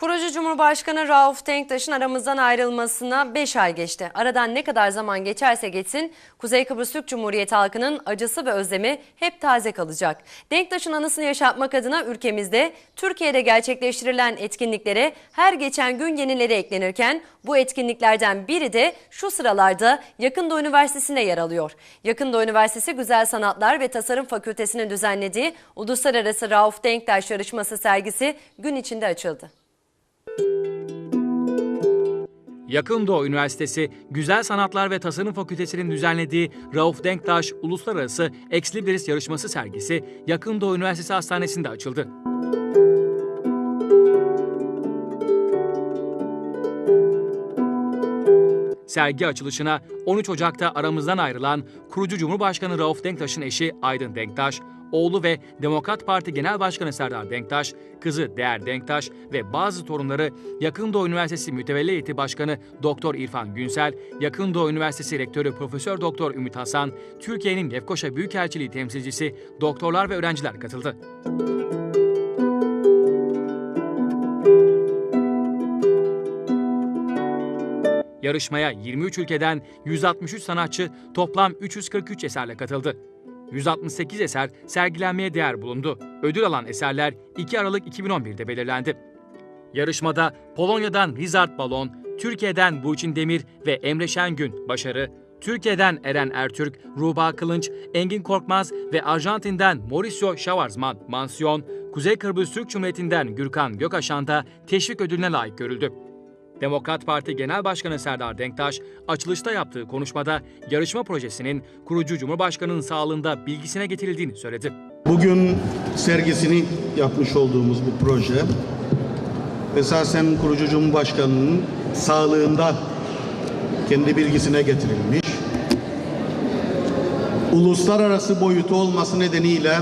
Kurucu Cumhurbaşkanı Rauf Denktaş'ın aramızdan ayrılmasına 5 ay geçti. Aradan ne kadar zaman geçerse geçsin Kuzey Kıbrıs Türk Cumhuriyeti halkının acısı ve özlemi hep taze kalacak. Denktaş'ın anısını yaşatmak adına ülkemizde Türkiye'de gerçekleştirilen etkinliklere her geçen gün yenileri eklenirken bu etkinliklerden biri de şu sıralarda Yakında Üniversitesi'ne yer alıyor. Yakında Üniversitesi Güzel Sanatlar ve Tasarım Fakültesi'nin düzenlediği Uluslararası Rauf Denktaş Yarışması sergisi gün içinde açıldı. Yakın Doğu Üniversitesi Güzel Sanatlar ve Tasarım Fakültesi'nin düzenlediği Rauf Denktaş Uluslararası Ex Libris Yarışması sergisi Yakın Doğu Üniversitesi Hastanesi'nde açıldı. Sergi açılışına 13 Ocak'ta aramızdan ayrılan kurucu Cumhurbaşkanı Rauf Denktaş'ın eşi Aydın Denktaş, oğlu ve Demokrat Parti Genel Başkanı Serdar Denktaş, kızı Değer Denktaş ve bazı torunları Yakın Doğu Üniversitesi Mütevelli Heyeti Başkanı Doktor İrfan Günsel, Yakın Doğu Üniversitesi Rektörü Profesör Doktor Ümit Hasan, Türkiye'nin Lefkoşa Büyükelçiliği temsilcisi doktorlar ve öğrenciler katıldı. Yarışmaya 23 ülkeden 163 sanatçı toplam 343 eserle katıldı. 168 eser sergilenmeye değer bulundu. Ödül alan eserler 2 Aralık 2011'de belirlendi. Yarışmada Polonya'dan Rizard Balon, Türkiye'den Burçin Demir ve Emre Şengün başarı, Türkiye'den Eren Ertürk, Ruba Kılınç, Engin Korkmaz ve Arjantin'den Mauricio Schwarzman mansiyon, Kuzey Kıbrıs Türk Cumhuriyeti'nden Gürkan Gökaşan da teşvik ödülüne layık görüldü. Demokrat Parti Genel Başkanı Serdar Denktaş, açılışta yaptığı konuşmada yarışma projesinin kurucu Cumhurbaşkanı'nın sağlığında bilgisine getirildiğini söyledi. Bugün sergisini yapmış olduğumuz bu proje esasen kurucu Cumhurbaşkanı'nın sağlığında kendi bilgisine getirilmiş. Uluslararası boyutu olması nedeniyle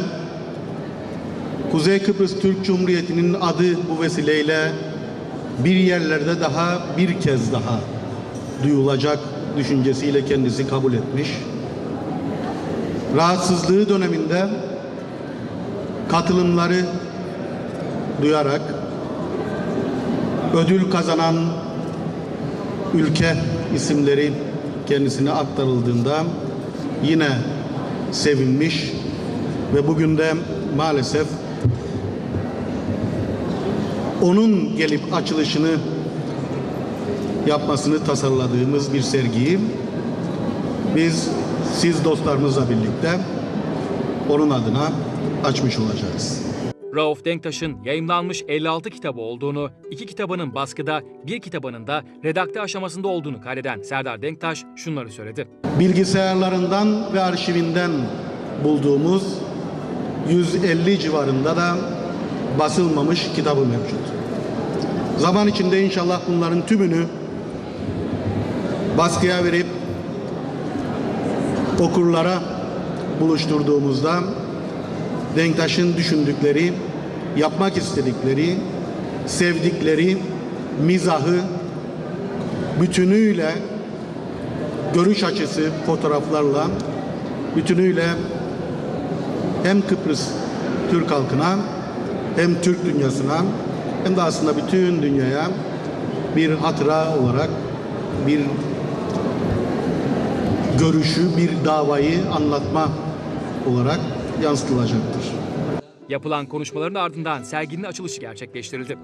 Kuzey Kıbrıs Türk Cumhuriyeti'nin adı bu vesileyle bir yerlerde daha bir kez daha duyulacak düşüncesiyle kendisi kabul etmiş. Rahatsızlığı döneminde katılımları duyarak ödül kazanan ülke isimleri kendisine aktarıldığında yine sevinmiş ve bugün de maalesef onun gelip açılışını yapmasını tasarladığımız bir sergiyi biz siz dostlarımızla birlikte onun adına açmış olacağız. Rauf Denktaş'ın yayımlanmış 56 kitabı olduğunu, iki kitabının baskıda, bir kitabının da redakte aşamasında olduğunu kaydeden Serdar Denktaş şunları söyledi. Bilgisayarlarından ve arşivinden bulduğumuz 150 civarında da basılmamış kitabı mevcut. Zaman içinde inşallah bunların tümünü baskıya verip okurlara buluşturduğumuzda Denktaş'ın düşündükleri, yapmak istedikleri, sevdikleri mizahı bütünüyle görüş açısı fotoğraflarla bütünüyle hem Kıbrıs Türk halkına hem Türk dünyasına hem de aslında bütün dünyaya bir hatıra olarak bir görüşü, bir davayı anlatma olarak yansıtılacaktır. Yapılan konuşmaların ardından serginin açılışı gerçekleştirildi.